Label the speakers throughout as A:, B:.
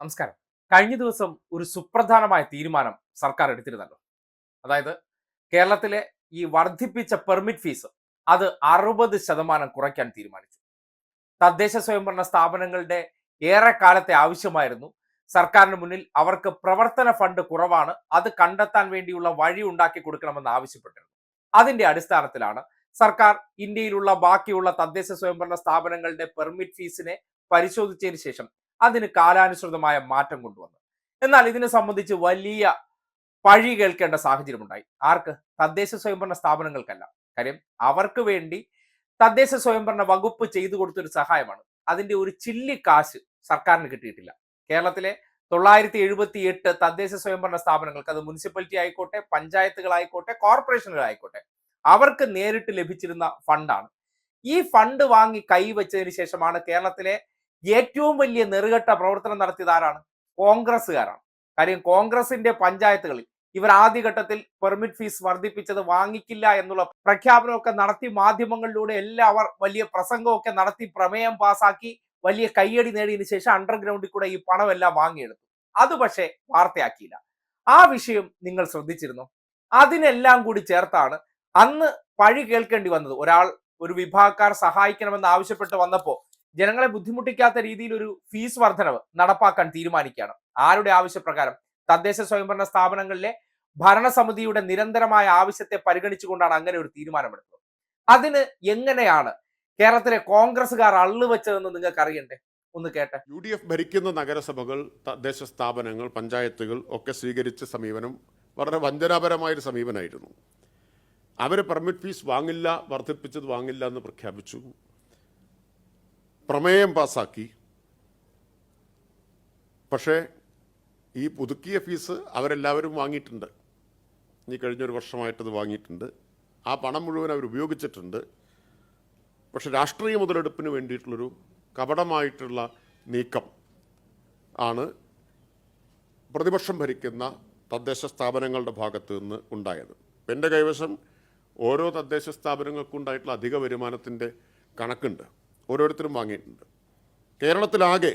A: നമസ്കാരം. കഴിഞ്ഞ ദിവസം ഒരു സുപ്രധാനമായ തീരുമാനം സർക്കാർ എടുത്തിരുന്നല്ലോ. അതായത് കേരളത്തിലെ ഈ വർദ്ധിപ്പിച്ച പെർമിറ്റ് ഫീസ് അത് അറുപത് ശതമാനം കുറയ്ക്കാൻ തീരുമാനിച്ചു. തദ്ദേശ സ്വയംഭരണ സ്ഥാപനങ്ങളുടെ ഏറെ കാലത്തെ ആവശ്യമായിരുന്നു. സർക്കാരിന് മുന്നിൽ അവർക്ക് പ്രവർത്തന ഫണ്ട് കുറവാണ്. അത് കണ്ടെത്താൻ വേണ്ടിയുള്ള വഴി ഉണ്ടാക്കി കൊടുക്കണമെന്ന് ആവശ്യപ്പെട്ടിരുന്നു. അതിന്റെ അടിസ്ഥാനത്തിലാണ് സർക്കാർ ഇന്ത്യയിലുള്ള ബാക്കിയുള്ള തദ്ദേശ സ്വയംഭരണ സ്ഥാപനങ്ങളുടെ പെർമിറ്റ് ഫീസിനെ പരിശോധിച്ചതിന് ശേഷം അതിന് കാലാനുസൃതമായ മാറ്റം കൊണ്ടുവന്നു. എന്നാൽ ഇതിനെ സംബന്ധിച്ച് വലിയ പഴി കേൾക്കേണ്ട സാഹചര്യമുണ്ടായി. ആർക്ക്? തദ്ദേശ സ്വയംഭരണ സ്ഥാപനങ്ങൾക്കല്ല. കാര്യം അവർക്ക് വേണ്ടി തദ്ദേശ സ്വയംഭരണ വകുപ്പ് ചെയ്തു കൊടുത്തൊരു സഹായമാണ്. അതിന്റെ ഒരു ചില്ലി കാശ് സർക്കാരിന് കിട്ടിയിട്ടില്ല. കേരളത്തിലെ തൊള്ളായിരത്തി എഴുപത്തി എട്ട് തദ്ദേശ സ്വയംഭരണ സ്ഥാപനങ്ങൾക്ക് അത് മുനിസിപ്പാലിറ്റി ആയിക്കോട്ടെ പഞ്ചായത്തുകളായിക്കോട്ടെ കോർപ്പറേഷനുകളായിക്കോട്ടെ അവർക്ക് നേരിട്ട് ലഭിച്ചിരുന്ന ഫണ്ടാണ്. ഈ ഫണ്ട് വാങ്ങി കൈവച്ചതിന് ശേഷമാണ് കേരളത്തിലെ ഏറ്റവും വലിയ നെറുകെട്ട പ്രവർത്തനം നടത്തിയത് ആരാണ്? കോൺഗ്രസ്സുകാരാണ്. കാര്യം കോൺഗ്രസിന്റെ പഞ്ചായത്തുകളിൽ ഇവർ ആദ്യഘട്ടത്തിൽ പെർമിറ്റ് ഫീസ് വർദ്ധിപ്പിച്ചത് വാങ്ങിക്കില്ല എന്നുള്ള പ്രഖ്യാപനമൊക്കെ നടത്തി മാധ്യമങ്ങളിലൂടെ എല്ലാം അവർ വലിയ പ്രസംഗമൊക്കെ നടത്തി പ്രമേയം പാസാക്കി വലിയ കയ്യടി നേടിയതിനു ശേഷം അണ്ടർഗ്രൗണ്ടിൽ കൂടെ ഈ പണമെല്ലാം വാങ്ങിയെടുത്തു. അത് പക്ഷേ വാർത്തയാക്കിയില്ല. ആ വിഷയം നിങ്ങൾ ശ്രദ്ധിച്ചിരുന്നു? അതിനെല്ലാം കൂടി ചേർത്താണ് അന്ന് പഴി കേൾക്കേണ്ടി വന്നത്. ഒരാൾ ഒരു വിഭാഗക്കാർ സഹായിക്കണമെന്ന് ആവശ്യപ്പെട്ട് വന്നപ്പോൾ ജനങ്ങളെ ബുദ്ധിമുട്ടിക്കാത്ത രീതിയിൽ ഒരു ഫീസ് വർധനവ് നടപ്പാക്കാൻ തീരുമാനിക്കുകയാണ്. ആരുടെ ആവശ്യപ്രകാരം? തദ്ദേശ സ്വയംഭരണ സ്ഥാപനങ്ങളിലെ ഭരണസമിതിയുടെ നിരന്തരമായ ആവശ്യത്തെ പരിഗണിച്ചുകൊണ്ടാണ് അങ്ങനെ ഒരു തീരുമാനമെടുത്തത്. അതിന് എങ്ങനെയാണ് കേരളത്തിലെ കോൺഗ്രസ്സുകാർ അള്ളുവെച്ചതെന്ന് നിങ്ങൾക്ക് അറിയണ്ടേ ഒന്ന് കേട്ടെ.
B: യു ഡി എഫ് ഭരിക്കുന്ന നഗരസഭകൾ തദ്ദേശ സ്ഥാപനങ്ങൾ പഞ്ചായത്തുകൾ ഒക്കെ സ്വീകരിച്ച സമീപനം വളരെ വഞ്ചനാപരമായൊരു സമീപനമായിരുന്നു അവർ പെർമിറ്റ് ഫീസ് വാങ്ങില്ല വർദ്ധിപ്പിച്ചത് വാങ്ങില്ല എന്ന് പ്രഖ്യാപിച്ചു. പ്രമേയം പാസ്സാക്കി. പക്ഷേ ഈ പുതുക്കിയ ഫീസ് അവരെല്ലാവരും വാങ്ങിയിട്ടുണ്ട്. ഈ കഴിഞ്ഞൊരു വർഷമായിട്ടത് വാങ്ങിയിട്ടുണ്ട്. ആ പണം മുഴുവൻ അവർ ഉപയോഗിച്ചിട്ടുണ്ട്. പക്ഷെ രാഷ്ട്രീയ മുതലെടുപ്പിന് വേണ്ടിയിട്ടുള്ളൊരു കപടമായിട്ടുള്ള നീക്കം ആണ് പ്രതിപക്ഷം ഭരിക്കുന്ന തദ്ദേശ സ്ഥാപനങ്ങളുടെ ഭാഗത്തു നിന്ന് ഉണ്ടായത്. എന്റെ കൈവശം ഓരോ തദ്ദേശ സ്ഥാപനങ്ങൾക്കുണ്ടായിട്ടുള്ള അധിക വരുമാനത്തിന്റെ കണക്കുണ്ട്. ഓരോരുത്തരും വാങ്ങിയിട്ടുണ്ട്. കേരളത്തിലാകെ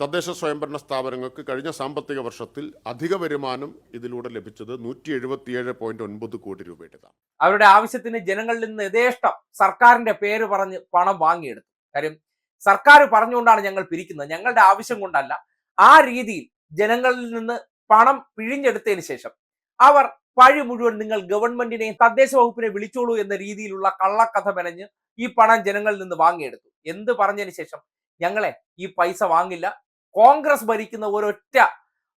B: തദ്ദേശ സ്വയംഭരണ സ്ഥാപനങ്ങൾക്ക് കഴിഞ്ഞ സാമ്പത്തിക വർഷത്തിൽ അധിക വരുമാനം ഇതിലൂടെ ലഭിച്ചത് നൂറ്റി എഴുപത്തിയേഴ് പോയിന്റ് ഒൻപത് കോടി രൂപയുടേതാണ്.
A: അവരുടെ ആവശ്യത്തിന് ജനങ്ങളിൽ നിന്ന് യഥേഷ്ടം സർക്കാരിന്റെ പേര് പറഞ്ഞ് പണം വാങ്ങിയെടുത്തു. കാര്യം സർക്കാർ പറഞ്ഞുകൊണ്ടാണ് ഞങ്ങൾ പിരിക്കുന്നത്. ഞങ്ങളുടെ ആവശ്യം കൊണ്ടല്ല. ആ രീതിയിൽ ജനങ്ങളിൽ നിന്ന് പണം പിഴിഞ്ഞെടുത്തതിന് ശേഷം അവർ പഴി മുഴുവൻ നിങ്ങൾ ഗവൺമെന്റിനെയും തദ്ദേശ വകുപ്പിനെ വിളിച്ചോളൂ എന്ന രീതിയിലുള്ള കള്ളക്കഥ മെനഞ്ഞ് ഈ പണം ജനങ്ങളിൽ നിന്ന് വാങ്ങിയെടുത്തു. എന്ത് പറഞ്ഞതിന് ശേഷം? ഞങ്ങളെ ഈ പൈസ വാങ്ങില്ല. കോൺഗ്രസ് ഭരിക്കുന്ന ഒരൊറ്റ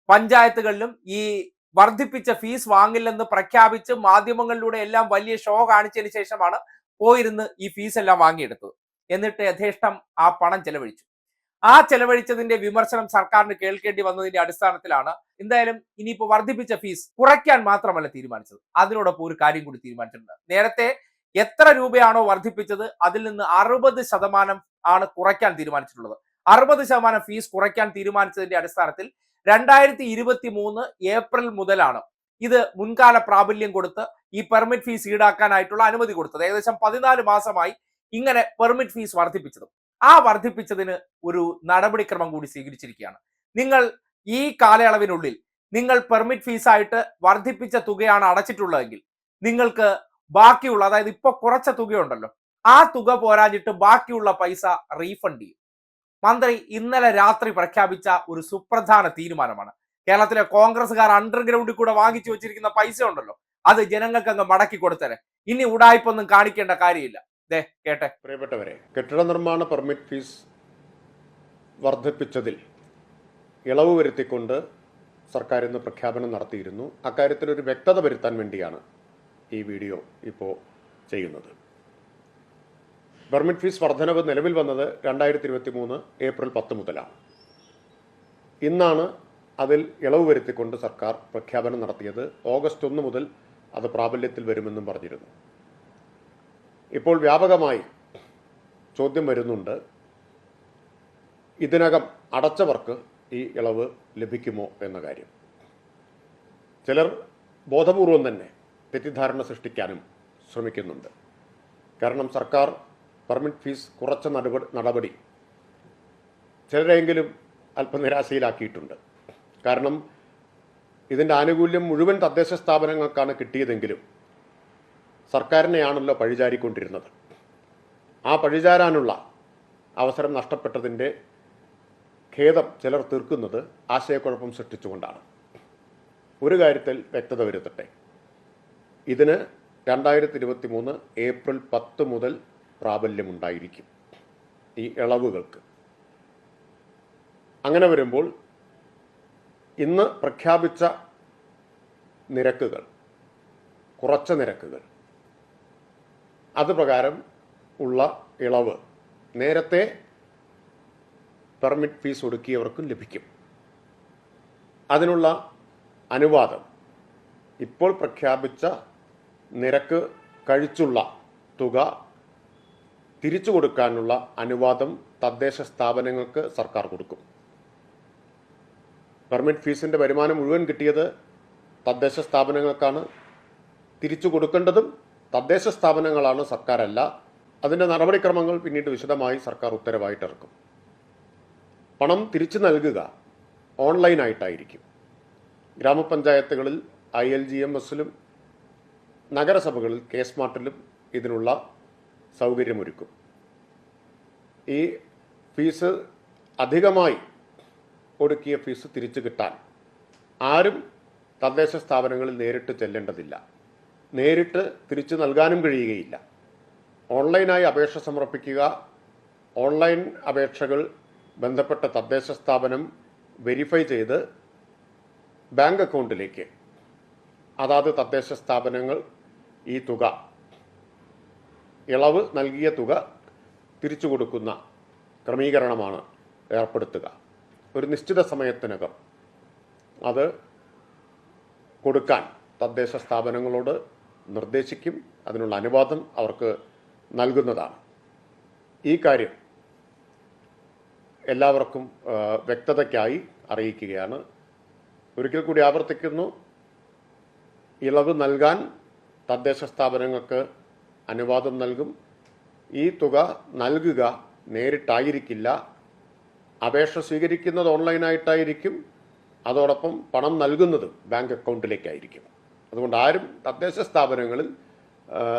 A: പഞ്ചായത്തുകളിലും ഈ വർദ്ധിപ്പിച്ച ഫീസ് വാങ്ങില്ലെന്ന് പ്രഖ്യാപിച്ച് മാധ്യമങ്ങളിലൂടെ എല്ലാം വലിയ ഷോ കാണിച്ചതിന് ശേഷമാണ് പോയിരുന്ന് ഈ ഫീസ് എല്ലാം വാങ്ങിയെടുത്തത്. എന്നിട്ട് യഥേഷ്ടം ആ പണം ചെലവഴിച്ചു. ആ ചെലവഴിച്ചതിന്റെ വിമർശനം സർക്കാരിന് കേൾക്കേണ്ടി വന്നതിന്റെ അടിസ്ഥാനത്തിലാണ് എന്തായാലും ഇനിയിപ്പോ വർദ്ധിപ്പിച്ച ഫീസ് കുറയ്ക്കാൻ മാത്രമല്ല തീരുമാനിച്ചത്. അതിനോടൊപ്പം ഒരു കാര്യം കൂടി തീരുമാനിച്ചിട്ടുണ്ട്. നേരത്തെ എത്ര രൂപയാണോ വർദ്ധിപ്പിച്ചത് അതിൽ നിന്ന് അറുപത് ശതമാനം ആണ് കുറയ്ക്കാൻ തീരുമാനിച്ചിട്ടുള്ളത്. അറുപത് ശതമാനം ഫീസ് കുറയ്ക്കാൻ തീരുമാനിച്ചതിന്റെ അടിസ്ഥാനത്തിൽ രണ്ടായിരത്തി ഇരുപത്തി മൂന്ന് ഏപ്രിൽ മുതലാണ് ഇത് മുൻകാല പ്രാബല്യം കൊടുത്ത് ഈ പെർമിറ്റ് ഫീസ് ഈടാക്കാനായിട്ടുള്ള അനുമതി കൊടുത്തത്. ഏകദേശം പതിനാല് മാസമായി ഇങ്ങനെ പെർമിറ്റ് ഫീസ് വർദ്ധിപ്പിച്ചത്. ആ വർദ്ധിപ്പിച്ചതിന് ഒരു നടപടിക്രമം കൂടി സ്വീകരിച്ചിരിക്കുകയാണ്. നിങ്ങൾ ഈ കാലയളവിനുള്ളിൽ നിങ്ങൾ പെർമിറ്റ് ഫീസായിട്ട് വർദ്ധിപ്പിച്ച തുകയാണ് അടച്ചിട്ടുള്ളതെങ്കിൽ നിങ്ങൾക്ക് ബാക്കിയുള്ള അതായത് ഇപ്പൊ കുറച്ച തുകയുണ്ടല്ലോ ആ തുക പോരാഞ്ഞിട്ട് ബാക്കിയുള്ള പൈസ റീഫണ്ട് ചെയ്യും. മന്ത്രി ഇന്നലെ രാത്രി പ്രഖ്യാപിച്ച ഒരു സുപ്രധാന തീരുമാനമാണ്. കേരളത്തിലെ കോൺഗ്രസ്സുകാർ അണ്ടർഗ്രൗണ്ടിൽ കൂടെ വാങ്ങിച്ചു വെച്ചിരിക്കുന്ന പൈസ ഉണ്ടല്ലോ അത് ജനങ്ങൾക്ക് അങ്ങ് മടക്കി കൊടുത്തരെ. ഇനി ഉടായ്പൊന്നും കാണിക്കേണ്ട കാര്യമില്ല. ദേ കേട്ടെ.
B: പ്രിയപ്പെട്ടവരെ കെട്ടിട നിർമ്മാണ പെർമിറ്റ് ഫീസ് വർദ്ധിപ്പിച്ചതിൽ ഇളവ് വരുത്തിക്കൊണ്ട് സർക്കാർ ഇന്ന് പ്രഖ്യാപനം നടത്തിയിരുന്നു. അക്കാര്യത്തിൽ ഒരു വ്യക്തത വരുത്താൻ വേണ്ടിയാണ് ഈ വീഡിയോ ഇപ്പോൾ ചെയ്യുന്നത്. പെർമിറ്റ് ഫീസ് വർധനവ് നിലവിൽ വന്നത് രണ്ടായിരത്തി ഇരുപത്തി മൂന്ന് ഏപ്രിൽ പത്ത് മുതലാണ്. ഇന്നാണ് അതിൽ ഇളവ് വരുത്തിക്കൊണ്ട് സർക്കാർ പ്രഖ്യാപനം നടത്തിയത്. ഓഗസ്റ്റ് ഒന്ന് മുതൽ അത് പ്രാബല്യത്തിൽ വരുമെന്നും പറഞ്ഞിരുന്നു. ഇപ്പോൾ വ്യാപകമായി ചോദ്യം വരുന്നുണ്ട് ഇതിനകം അടച്ചവർക്ക് ഈ ഇളവ് ലഭിക്കുമോ എന്ന കാര്യം. ചിലർ ബോധപൂർവം തന്നെ തെറ്റിദ്ധാരണ സൃഷ്ടിക്കാനും ശ്രമിക്കുന്നുണ്ട്. കാരണം സർക്കാർ പെർമിറ്റ് ഫീസ് കുറച്ച നടപടി ചിലരെങ്കിലും അല്പം നിരാശയിലാക്കിയിട്ടുണ്ട് കാരണം ഇതിന്റെ ആനുകൂല്യം മുഴുവൻ തദ്ദേശ സ്ഥാപനങ്ങൾക്കാണ് കിട്ടിയതെങ്കിലും സർക്കാരിനെയാണല്ലോ പഴിചാരിക്കൊണ്ടിരുന്നത്. ആ പഴിചാരാനുള്ള അവസരം നഷ്ടപ്പെട്ടതിന്റെ ഖേദം ചിലർ തീർക്കുന്നത് ആശയക്കുഴപ്പം സൃഷ്ടിച്ചുകൊണ്ടാണ്. ഒരു കാര്യത്തിൽ വ്യക്തത വരുത്തട്ടെ. ഇതിന് രണ്ടായിരത്തി ഇരുപത്തി മൂന്ന് ഏപ്രിൽ പത്ത് മുതൽ പ്രാബല്യമുണ്ടായിരിക്കും ഈ ഇളവുകൾക്ക്. അങ്ങനെ വരുമ്പോൾ ഇന്ന് പ്രഖ്യാപിച്ച നിരക്കുകൾ കുറച്ച നിരക്കുകൾ അത് പ്രകാരം ഉള്ള ഇളവ് നേരത്തെ പെർമിറ്റ് ഫീസ് ഒടുക്കിയവർക്കും ലഭിക്കും. അതിനുള്ള അനുവാദം ഇപ്പോൾ പ്രഖ്യാപിച്ച നിരക്ക് കഴിച്ചുള്ള തുക തിരിച്ചു കൊടുക്കാനുള്ള അനുവാദം തദ്ദേശ സ്ഥാപനങ്ങൾക്ക് സർക്കാർ കൊടുക്കും. പെർമിറ്റ് ഫീസിന്റെ വരുമാനം മുഴുവൻ കിട്ടിയത് തദ്ദേശ സ്ഥാപനങ്ങൾക്കാണ്. തിരിച്ചു കൊടുക്കേണ്ടതും തദ്ദേശ സ്ഥാപനങ്ങളാണ് സർക്കാരല്ല. അതിന്റെ നടപടിക്രമങ്ങൾ പിന്നീട് വിശദമായി സർക്കാർ ഉത്തരവായിട്ട് ഇറക്കും പണം തിരിച്ചു നൽകുക ഓൺലൈനായിട്ടായിരിക്കും. ഗ്രാമപഞ്ചായത്തുകളിൽ ഐ എൽ ജി എം എസിലും നഗരസഭകളിൽ കെ സ്മാർട്ടിലും ഇതിനുള്ള സൗകര്യമൊരുക്കും. ഈ ഫീസ് അധികമായി ഒടുക്കിയ ഫീസ് തിരിച്ചു കിട്ടാൻ ആരും തദ്ദേശ സ്ഥാപനങ്ങളിൽ നേരിട്ട് ചെല്ലേണ്ടതില്ല. നേരിട്ട് തിരിച്ചു നൽകാനും കഴിയുകയില്ല. ഓൺലൈനായി അപേക്ഷ സമർപ്പിക്കുക ഓൺലൈൻ അപേക്ഷകൾ ബന്ധപ്പെട്ട തദ്ദേശ സ്ഥാപനം വെരിഫൈ ചെയ്ത് ബാങ്ക് അക്കൗണ്ടിലേക്ക് അതാത് തദ്ദേശ സ്ഥാപനങ്ങൾ ഈ തുക. ഇളവ് നൽകിയ തുക തിരിച്ചു കൊടുക്കുന്ന ക്രമീകരണമാണ് ഏർപ്പെടുത്തുക. ഒരു നിശ്ചിത സമയത്തിനകം അത് കൊടുക്കാൻ തദ്ദേശ സ്ഥാപനങ്ങളോട് നിർദ്ദേശിക്കും. അതിനുള്ള അനുവാദം അവർക്ക് നൽകുന്നതാണ്. ഈ കാര്യം എല്ലാവർക്കും വ്യക്തതയ്ക്കായി അറിയിക്കുകയാണ്. ഒരിക്കൽ കൂടി ആവർത്തിക്കുന്നു. ഇളവ് നൽകാൻ തദ്ദേശ സ്ഥാപനങ്ങൾക്ക് അനുവാദം നൽകും. ഈ തുക നൽകുക നേരിട്ടായിരിക്കില്ല. അപേക്ഷ സ്വീകരിക്കുന്നത് ഓൺലൈനായിട്ടായിരിക്കും. അതോടൊപ്പം പണം നൽകുന്നത് ബാങ്ക് അക്കൗണ്ടിലേക്കായിരിക്കും. അതുകൊണ്ട് ആരും തദ്ദേശ സ്ഥാപനങ്ങളിൽ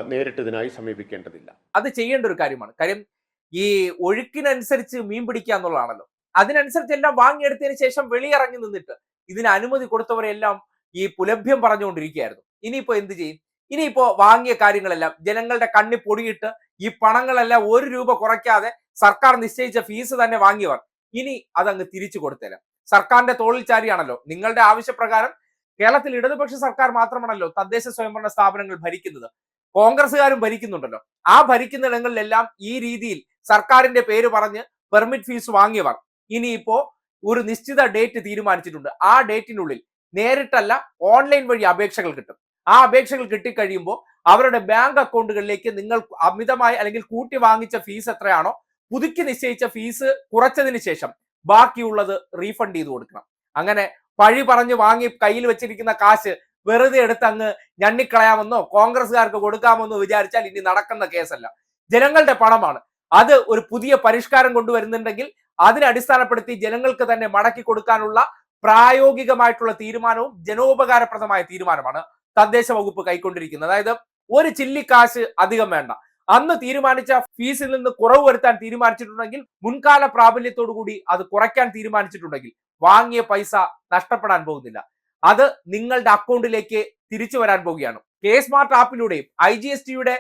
B: നേരിട്ട് ഇതിനായി സമീപിക്കേണ്ടതില്ല.
A: അത് ചെയ്യേണ്ട ഒരു കാര്യമാണ്. കാര്യം ഈ ഒഴുക്കിനനുസരിച്ച് മീൻ പിടിക്കുക എന്നുള്ളതാണല്ലോ. അതിനനുസരിച്ച് എല്ലാം വാങ്ങിയെടുത്തതിന് ശേഷം വെളിയിറങ്ങി നിന്നിട്ട് ഇതിന് അനുമതി കൊടുത്തവരെല്ലാം ഈ പുലഭ്യം പറഞ്ഞുകൊണ്ടിരിക്കുകയായിരുന്നു. ഇനിയിപ്പോ എന്ത് ചെയ്യും? ഇനിയിപ്പോ വാങ്ങിയ കാര്യങ്ങളെല്ലാം ജനങ്ങളുടെ കണ്ണി പൊടിയിട്ട് ഈ പണങ്ങളെല്ലാം ഒരു രൂപ കുറയ്ക്കാതെ സർക്കാർ നിശ്ചയിച്ച ഫീസ് തന്നെ വാങ്ങിയവർ. ഇനി അതങ്ങ് തിരിച്ചു കൊടുത്തേരാം സർക്കാരിന്റെ തോളിൽ ചാരിയാണല്ലോ. നിങ്ങളുടെ ആവശ്യപ്രകാരം കേരളത്തിൽ ഇടതുപക്ഷ സർക്കാർ മാത്രമാണല്ലോ തദ്ദേശ സ്വയംഭരണ സ്ഥാപനങ്ങൾ ഭരിക്കുന്നത്. കോൺഗ്രസ്സുകാരും ഭരിക്കുന്നുണ്ടല്ലോ. ആ ഭരിക്കുന്നിടങ്ങളിലെല്ലാം ഈ രീതിയിൽ സർക്കാരിന്റെ പേര് പറഞ്ഞ് പെർമിറ്റ് ഫീസ് വാങ്ങിയവർ. ഇനിയിപ്പോ ഒരു നിശ്ചിത ഡേറ്റ് തീരുമാനിച്ചിട്ടുണ്ട്. ആ ഡേറ്റിനുള്ളിൽ നേരിട്ടല്ല ഓൺലൈൻ വഴി അപേക്ഷകൾ കിട്ടും. ആ അപേക്ഷകൾ കിട്ടിക്കഴിയുമ്പോൾ അവരുടെ ബാങ്ക് അക്കൗണ്ടുകളിലേക്ക് നിങ്ങൾ അമിതമായി അല്ലെങ്കിൽ കൂട്ടി വാങ്ങിച്ച ഫീസ് എത്രയാണോ പുതുക്കി നിശ്ചയിച്ച ഫീസ് കുറച്ചതിന് ശേഷം ബാക്കിയുള്ളത് റീഫണ്ട് ചെയ്ത് കൊടുക്കണം. അങ്ങനെ പഴി പറഞ്ഞ് വാങ്ങി കയ്യിൽ വെച്ചിരിക്കുന്ന കാശ് വെറുതെ എടുത്ത് അങ്ങ് ഞണ്ണിക്കളയാമെന്നോ കോൺഗ്രസ്സുകാർക്ക് കൊടുക്കാമെന്നോ വിചാരിച്ചാൽ ഇനി നടക്കുന്ന കേസല്ല. ജനങ്ങളുടെ പണമാണ്. അത് ഒരു പുതിയ പരിഷ്കാരം കൊണ്ടുവരുന്നുണ്ടെങ്കിൽ അതിനെ അടിസ്ഥാനപ്പെടുത്തി ജനങ്ങൾക്ക് തന്നെ മടക്കി കൊടുക്കാനുള്ള പ്രായോഗികമായിട്ടുള്ള തീരുമാനവും ജനോപകാരപ്രദമായ തീരുമാനമാണ് തദ്ദേശ വകുപ്പ് കൈക്കൊണ്ടിരിക്കുന്നത്. അതായത് ഒരു ചില്ലിക്കാശ് അധികം വേണ്ട. അന്ന് തീരുമാനിച്ച ഫീസിൽ നിന്ന് കുറവ് വരുത്താൻ തീരുമാനിച്ചിട്ടുണ്ടെങ്കിൽ മുൻകാല പ്രാബല്യത്തോടു കൂടി അത് കുറയ്ക്കാൻ തീരുമാനിച്ചിട്ടുണ്ടെങ്കിൽ വാങ്ങിയ പൈസ നഷ്ടപ്പെടാൻ പോകുന്നില്ല. അത് നിങ്ങളുടെ അക്കൗണ്ടിലേക്ക് തിരിച്ചു വരാൻ പോവുകയാണ് കെ സ്മാർട്ട് ആപ്പിലൂടെയും ഐ ജി എസ് ടിയുടെ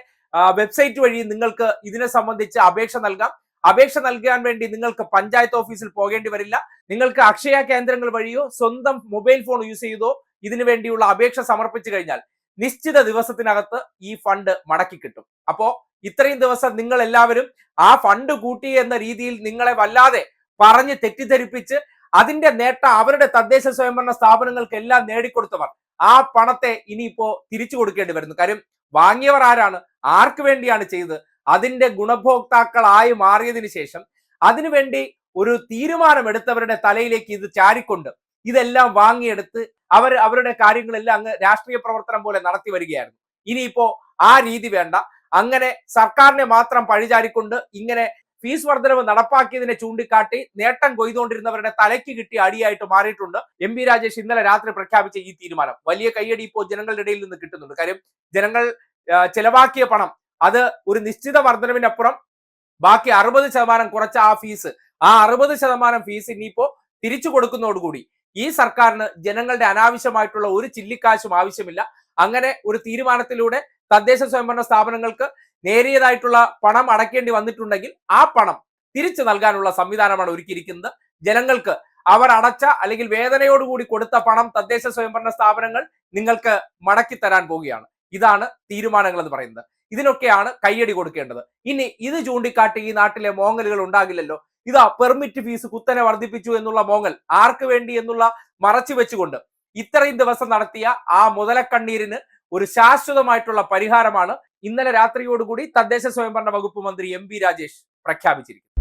A: വെബ്സൈറ്റ് വഴി നിങ്ങൾക്ക് ഇതിനെ സംബന്ധിച്ച് അപേക്ഷ നൽകാം. അപേക്ഷ നൽകാൻ വേണ്ടി നിങ്ങൾക്ക് പഞ്ചായത്ത് ഓഫീസിൽ പോകേണ്ടി വരില്ല. നിങ്ങൾക്ക് അക്ഷയ കേന്ദ്രങ്ങൾ വഴിയോ സ്വന്തം മൊബൈൽ ഫോൺ യൂസ് ചെയ്തോ ഇതിനു വേണ്ടിയുള്ള അപേക്ഷ സമർപ്പിച്ചു കഴിഞ്ഞാൽ നിശ്ചിത ദിവസത്തിനകത്ത് ഈ ഫണ്ട് മടക്കി കിട്ടും. അപ്പോ ഇത്രയും ദിവസം നിങ്ങൾ എല്ലാവരും ആ ഫണ്ട് കൂട്ടി എന്ന രീതിയിൽ നിങ്ങളെ വല്ലാതെ പറഞ്ഞ് തെറ്റിദ്ധരിപ്പിച്ച് അതിന്റെ നേട്ടം അവരുടെ തദ്ദേശ സ്വയംഭരണ സ്ഥാപനങ്ങൾക്കെല്ലാം നേടിക്കൊടുത്തവർ ആ പണത്തെ ഇനിയിപ്പോ തിരിച്ചു കൊടുക്കേണ്ടി വരുന്നു. കാര്യം വാങ്ങിയവർ ആരാണ്? ആർക്ക് വേണ്ടിയാണ് ചെയ്തത്? അതിന്റെ ഗുണഭോക്താക്കളായി മാറിയതിനു ശേഷം അതിനുവേണ്ടി ഒരു തീരുമാനമെടുത്തവരുടെ തലയിലേക്ക് ഇത് ചാരിക്കൊണ്ട് ഇതെല്ലാം വാങ്ങിയെടുത്ത് അവർ അവരുടെ കാര്യങ്ങളെല്ലാം അങ്ങ് രാഷ്ട്രീയ പ്രവർത്തനം പോലെ നടത്തി വരികയായിരുന്നു. ഇനിയിപ്പോ ആ രീതി വേണ്ട. അങ്ങനെ സർക്കാരിനെ മാത്രം പഴിചാരിക്കൊണ്ട് ഇങ്ങനെ ഫീസ് വർധനവ് നടപ്പാക്കിയതിനെ ചൂണ്ടിക്കാട്ടി നേട്ടം കൊയ്തുകൊണ്ടിരുന്നവരുടെ തലയ്ക്ക് കിട്ടിയ അടിയായിട്ട് മാറിയിട്ടുണ്ട് എം പി രാജേഷ് ഇന്നലെ രാത്രി പ്രഖ്യാപിച്ച ഈ തീരുമാനം. വലിയ കയ്യടി ഇപ്പോൾ ജനങ്ങളുടെ ഇടയിൽ നിന്ന് കിട്ടുന്നുണ്ട്. കാര്യം ജനങ്ങൾ ചെലവാക്കിയ പണം അത് ഒരു നിശ്ചിത വർധനവിനപ്പുറം ബാക്കി അറുപത് ശതമാനം കുറച്ച ആ ഫീസ്. ആ അറുപത് ശതമാനം ഫീസ് ഇനിയിപ്പോ തിരിച്ചു കൊടുക്കുന്നതോടുകൂടി ഈ സർക്കാരിന് ജനങ്ങളുടെ അനാവശ്യമായിട്ടുള്ള ഒരു ചില്ലിക്കാശും ആവശ്യമില്ല. അങ്ങനെ ഒരു തീരുമാനത്തിലൂടെ തദ്ദേശ സ്വയംഭരണ സ്ഥാപനങ്ങൾക്ക് നേരിയതായിട്ടുള്ള പണം അടയ്ക്കേണ്ടി വന്നിട്ടുണ്ടെങ്കിൽ ആ പണം തിരിച്ചു നൽകാനുള്ള സംവിധാനമാണ് ഒരുക്കിയിരിക്കുന്നത്. ജനങ്ങൾക്ക് അവർ അടച്ച അല്ലെങ്കിൽ വേദനയോടുകൂടി കൊടുത്ത പണം തദ്ദേശ സ്വയംഭരണ സ്ഥാപനങ്ങൾ നിങ്ങൾക്ക് മടക്കി തരാൻ പോവുകയാണ്. ഇതാണ് തീരുമാനങ്ങൾ എന്ന് പറയുന്നത്. ഇതിനൊക്കെയാണ് കയ്യടി കൊടുക്കേണ്ടത്. ഇനി ഇത് ചൂണ്ടിക്കാട്ടി ഈ നാട്ടിലെ മോങ്ങലുകൾ ഉണ്ടാകില്ലല്ലോ. ഇതാ പെർമിറ്റ് ഫീസ് കുത്തനെ വർദ്ധിപ്പിച്ചു എന്നുള്ള മോങ്ങൽ. ആർക്ക് വേണ്ടി എന്നുള്ള മറച്ചു വെച്ചുകൊണ്ട് ഇത്രയും ദിവസം നടത്തിയ ആ മുതലക്കണ്ണീരിന് ഒരു ശാശ്വതമായിട്ടുള്ള പരിഹാരമാണ് ഇന്നലെ രാത്രിയോടുകൂടി തദ്ദേശ സ്വയംഭരണ വകുപ്പ് മന്ത്രി എം രാജേഷ് പ്രഖ്യാപിച്ചിരിക്കുന്നത്.